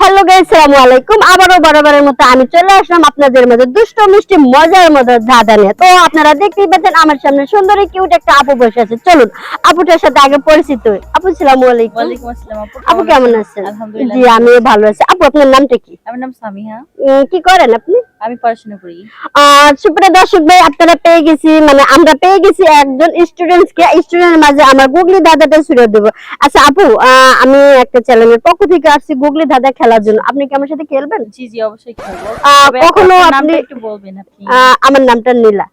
Hello guys আসসালামু আলাইকুম। আবারও বরাবরের মতো আমি চলে আসলাম আপনাদের মধ্যে দুষ্ট মিষ্টি মজার মজার ধাঁধা নিয়ে। তো আপনারা দেখতেই পাচ্ছেন আমার সামনে সুন্দরী কিউট একটা আপু বসে আছে। চলুন আপুটার সাথে আগে পরিচিত হই। আপু আসসালামু আলাইকুম। ওয়ালাইকুম আসসালাম আপু আপু কেমন আছেন? আলহামদুলিল্লাহ। জি আমি ভালো আছি। আপু আপনার নামটা কি? আমার নাম সামিহা। কি করেন আপনি? আমি পড়াশোনা করি। সুপ্রিয় দর্শক ভাই আপনারা পেয়ে গেছি মানে আমরা পেয়ে গেছি একজন স্টুডেন্টস কে। স্টুডেন্টের মাঝে আমার গুগলি দাদাটা ছুড়ে দেবো। আচ্ছা আপু আহ, আমি একটা চ্যানেলের পক্ষ থেকে আসছি গুগলি দাদা খেলার জন্য। আপনি কি আমার সাথে খেলবেন? জি জি অবশ্যই খেলব। কখনো আপনি একটু বলবেন আপনি। আহ, আমার নামটা নীলা।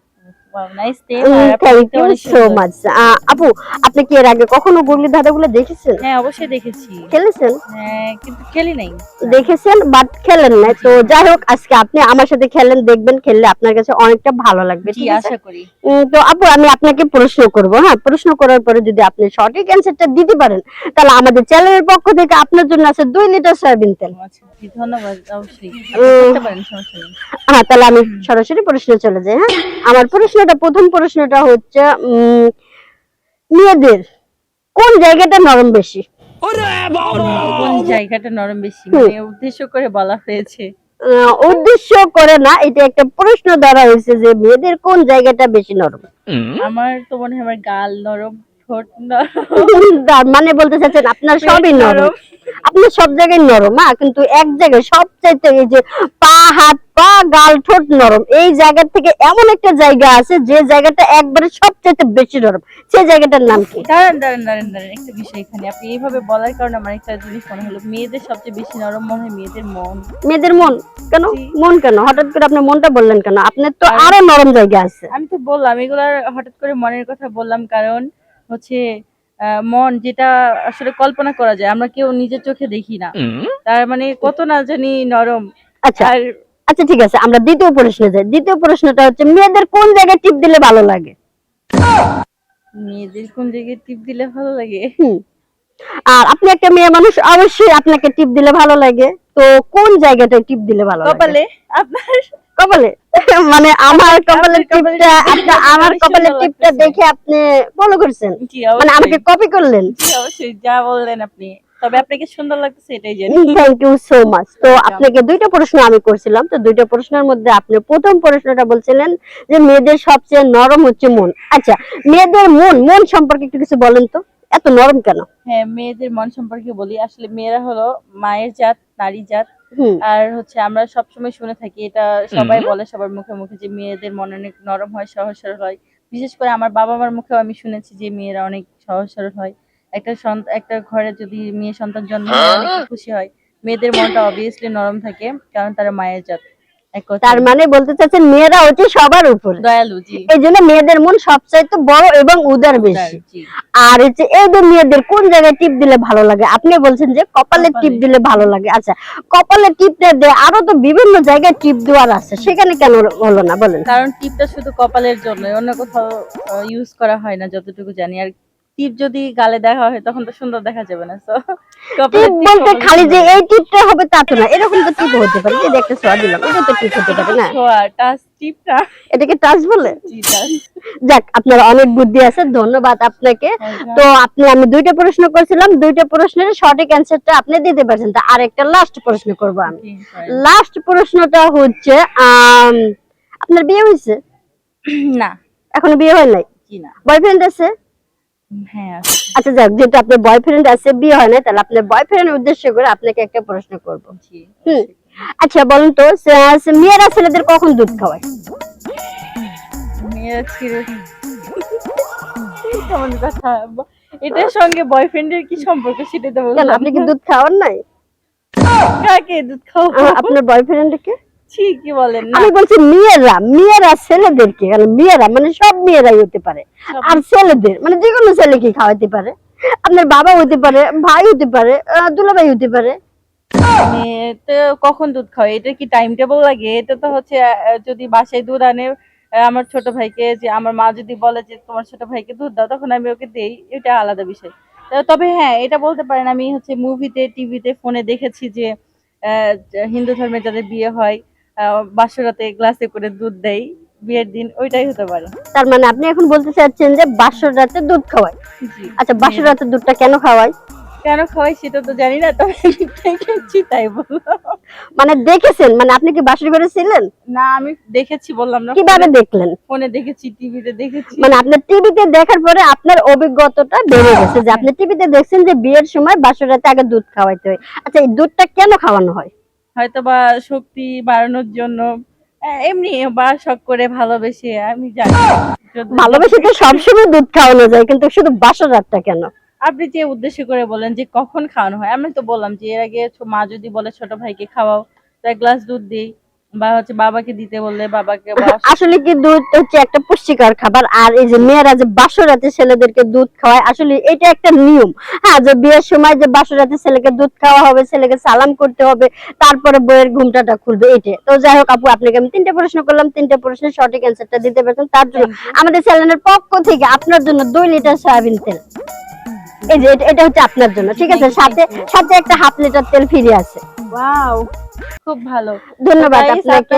আপু আপনি কি এর আগে কখনো গুগলি দাদাগুলো দেখেছেন? হ্যাঁ অবশ্যই দেখেছি। খেলেছেন? হ্যাঁ কিন্তু খেলি নাই। দেখেছেন বাট খেলেন না তো যাই হোক আজকে আপনি আমার সাথে খেলেন দেখবেন খেললে আপনার কাছে অনেকটা ভালো লাগবে ঠিক আশা করি। তো আপু আমি আপনাকে প্রশ্ন করব হ্যাঁ? প্রশ্ন করার পরে যদি আপনি সঠিক অ্যান্সারটা দিতে পারেন তাহলে আমাদের চ্যানেলের পক্ষ থেকে আপনার জন্য আছে দুই লিটার সয়াবিন তেল। আচ্ছা ধন্যবাদ অবশ্যই। হ্যাঁ তাহলে আমি সরাসরি প্রশ্নে চলে যাই হ্যাঁ? আমার প্রশ্নটা প্রথম প্রশ্নটা হচ্ছে মেয়েদের কোন জায়গাটা নরম বেশি? কোন জায়গাটা নরম বেশি? মানে উদ্দেশ্য করে বলা হয়েছে। আহ, উদ্দেশ্য করে না এটা একটা প্রশ্ন দ্বারা হয়েছে যে মেয়েদের কোন জায়গাটা বেশি নরম? আমার তো মনে হয় আমার গাল নরম। মানে বলতে চাচ্ছেন আপনার সবই নরম। আপনার সব জায়গায় নরম হ্যাঁ? কিন্তু এক জায়গায় সব চাইতে এই যে পা হাত পা গাল ঠোঁট নরম। এই জায়গা থেকে এমন একটা জায়গা আছে যে জায়গাটা একবারে সবচাইতে বেশি নরম। সেই জায়গাটার নাম কি? দাঁড়ান দাঁড়ান দাঁড়ান দাঁড়ান একটা বিষয় এখানে। আপনি এইভাবে বলার কারণে আমার একটা জিনিস মনে হলো। মেয়েদের সবচেয়ে বেশি নরম মনে হয় মেয়েদের মন। মেয়েদের মন? কেন? মন কেন? হঠাৎ করে আপনার মনটা বললেন কেন? আপনার তো আরও নরম জায়গা আছে। আমি তো বললাম এগুলার হঠাৎ করে মনের কথা বললাম কারণ হচ্ছে মন যেটা আসলে কল্পনা করা যায় আমরা কেউ নিজের চোখে দেখি না। তার মানে কত না জানি নরম। আচ্ছা আর আচ্ছা ঠিক আছে আমরা দ্বিতীয় প্রশ্নে যাই। দ্বিতীয় প্রশ্নটা হচ্ছে মেয়েদের কোন জায়গায় টিপ দিলে ভালো লাগে? মেয়েদের কোন জায়গায় টিপ দিলে ভালো লাগে? হুম। আর আপনি একটা মেয়ে মানুষ অবশ্যই আপনাকে টিপ দিলে ভালো লাগে। তো কোন জায়গাটায় টিপ দিলে ভালো লাগে? কপালে? আপনার? কপালে? মানে আমার কপালের টিপটা আপনি আমার বেশি কপালের টিপটা দেখে আপনি ফলো করছেন। মানে আমাকে কপি করলেন। অবশ্যই যা বললেন আপনি। তবে আপনাকে সুন্দর লাগতেছে এটাই জানি। থ্যাংক ইউ সো মাচ তো আপনাকে দুইটা প্রশ্ন আমি করছিলাম। তো দুইটা প্রশ্নের মধ্যে আপনি প্রথম প্রশ্নটা বলছিলেন যে মেয়েদের সবচেয়ে নরম হচ্ছে মন। আচ্ছা মেয়েদের মন মন সম্পর্কে একটু কিছু বলেন তো। এত নরম কেন? হ্যাঁ মেয়েদের মন সম্পর্কে বলি। আসলে মেয়েরা হলো মায়ের জাত নারী জাত। আর হচ্ছে আমরা সবসময় শুনে থাকি এটা সবাই বলে সবার মুখে মুখে যে মেয়েদের মন অনেক নরম হয় সহজ সরল হয়। বিশেষ করে আমার বাবা মার মুখেও আমি শুনেছি যে মেয়েরা অনেক সহজ সরল হয়। একটা একটা ঘরে যদি মেয়ে সন্তান জন্ম হয় অনেক খুশি হয়। মেয়েদের মনটা অবভিয়াসলি নরম থাকে কারণ তারা মায়ের জাত। তার মানে বলতে চাচ্ছেন মেয়েরা হচ্ছে সবার উপরে। এই জন্য মেয়েদের মন সবচাইতে বড় এবং উদার বেশি। আর হচ্ছে এই যে মেয়েদের কোন জায়গায় টিপ দিলে ভালো লাগে? আপনি বলছেন যে কপালে। টিপ দিলে ভালো লাগে। আচ্ছা কপালে টিপটা দিয়ে আরও তো বিভিন্ন জায়গায় টিপ দেওয়ার আছে। সেখানে কেন হলো না? বলেন। কারণ টিপটা শুধু কপালের জন্য অন্য কোথাও ইউজ করা হয় না যতটুকু জানি। আর টিপ যদি গালে দেখা হয় তখন তো সুন্দর দেখা যাবে না টিপ বলতে খালি যে এই টিপটা হবে তা তো না এরকম তো টিপ হতে পারে যে একটা সোয়া দিলাম এটা তো টিপ হতে পারে না। টাচ টিপটা এটাকে টাচ বলে? যাক আপনার অনেক বুদ্ধি আছে ধন্যবাদ আপনাকে। তো আপনি আমি দুইটা প্রশ্ন করছিলাম দুইটা প্রশ্নের সঠিক অ্যান্সারটা আপনি দিতে পারছেন তা আরেকটা লাস্ট প্রশ্ন করব আমি। লাস্ট প্রশ্নটা হচ্ছে আপনার বিয়ে হয়েছে? না। এখনও বিয়ে হয় নাই? বয়ফ্রেন্ড আছে? আচ্ছা যাক আপনার বয়ফ্রেন্ড আছে বিয়ে হয় না তাহলে আপনার উদ্দেশ্য করে আপনাকে একটা প্রশ্ন করব। হুম। আচ্ছা বলুন তো মেয়েরা ছেলেদের কখন দুধ খাওয়ায়? কথা? এটার সঙ্গে বয়ফ্রেন্ডের কি সম্পর্ক সেটা তো আপনি কি দুধ খাওয়ান নাই? কাকে দুধ আপনার বয়ফ্রেন্ডকে কি বলেন আমি বলছি মেয়েরা মেয়েরা ছেলেদেরকে কারণ মেয়েরা মানে সব মেয়েরাই হতে পারে। আর ছেলেদের মানে যে কোনো ছেলে কি খাওয়াতে পারে? আপনার বাবা হতে পারে ভাই হতে পারে দুলাভাই হতে পারে। তো কখন দুধ এটা কি টাইম টেবিল লাগে? এটা তো হচ্ছে যদি বাসায় দুধ আনে আমার ছোট ভাইকে যে আমার মা যদি বলে যে তোমার ছোট ভাইকে দুধ দাও তখন আমি ওকে দেই। এটা আলাদা বিষয়। তবে হ্যাঁ এটা বলতে পারেন আমি হচ্ছে মুভিতে টিভিতে ফোনে দেখেছি যে আহ, হিন্দু ধর্মে যাদের বিয়ে হয় বাসরাতে গ্লাসে করে দুধ দেয় বিয়ের দিন ওইটাই হতে পারে। তার মানে আপনি এখন বলতে চাচ্ছেন যে বাসর রাতে দুধ খাওয়ায়। জি। আচ্ছা বাসর রাতে দুধটা কেন খাওয়ায়? কেন খাওয়াই সেটা তো জানি না তবে দেখেছি তাই বললাম। মানে দেখেছেন? মানে আপনি কি বাসর ঘরে ছিলেন? না আমি দেখেছি বললাম না। কীভাবে দেখলেন? ফোনে দেখেছি টিভিতে দেখেছি। মানে আপনার টিভিতে দেখার পরে আপনার অভিজ্ঞতাটা বেড়ে গেছে যে আপনি টিভিতে দেখছেন যে বিয়ের সময় বাসর রাতে আগে দুধ খাওয়াইতে হয়। আচ্ছা এই দুধটা কেন খাওয়ানো হয়? হয়তো বা শক্তি বাড়ানোর জন্য এমনি বা শখ করে ভালোবেসে আমি জানি। ভালোবেসে তো সবসময় দুধ খাওয়ানো যায় কিন্তু শুধু বাসা রাতটা কেন? আপনি যে উদ্দেশ্য করে বলেন যে কখন খাওয়ানো হয় আমি তো বললাম যে এর আগে মা যদি বলে ছোট ভাইকে খাওয়াও তো এক গ্লাস দুধ দিই বা হচ্ছে বাবাকে দিতে বললে বাবাকে আসলে কি দুধ হচ্ছে একটা পুষ্টিকর খাবার? আর এই যে মেয়েরা যে বাসর ছেলেদেরকে দুধ খাওয়ায় আসলে এটা একটা নিয়ম। হ্যাঁ যে বিয়ের সময় যে বাসর ছেলেকে দুধ খাওয়া হবে ছেলেকে সালাম করতে হবে তারপরে বইয়ের ঘুমটাটা খুলবে এটা তো যাই হোক আপু আপনাকে আমি তিনটে প্রশ্ন করলাম তিনটে প্রশ্নের সঠিক অ্যান্সারটা দিতে পারছেন তার জন্য আমাদের চ্যানেলের পক্ষ থেকে আপনার জন্য দুই লিটার সয়াবিন তেল। এই যে এটা- এটা হচ্ছে আপনার জন্য ঠিক আছে? সাথে সাথে একটা হাফ লিটার তেল ফিরে আছে। ওয়াও খুব ভালো। ধন্যবাদ আপনাকে।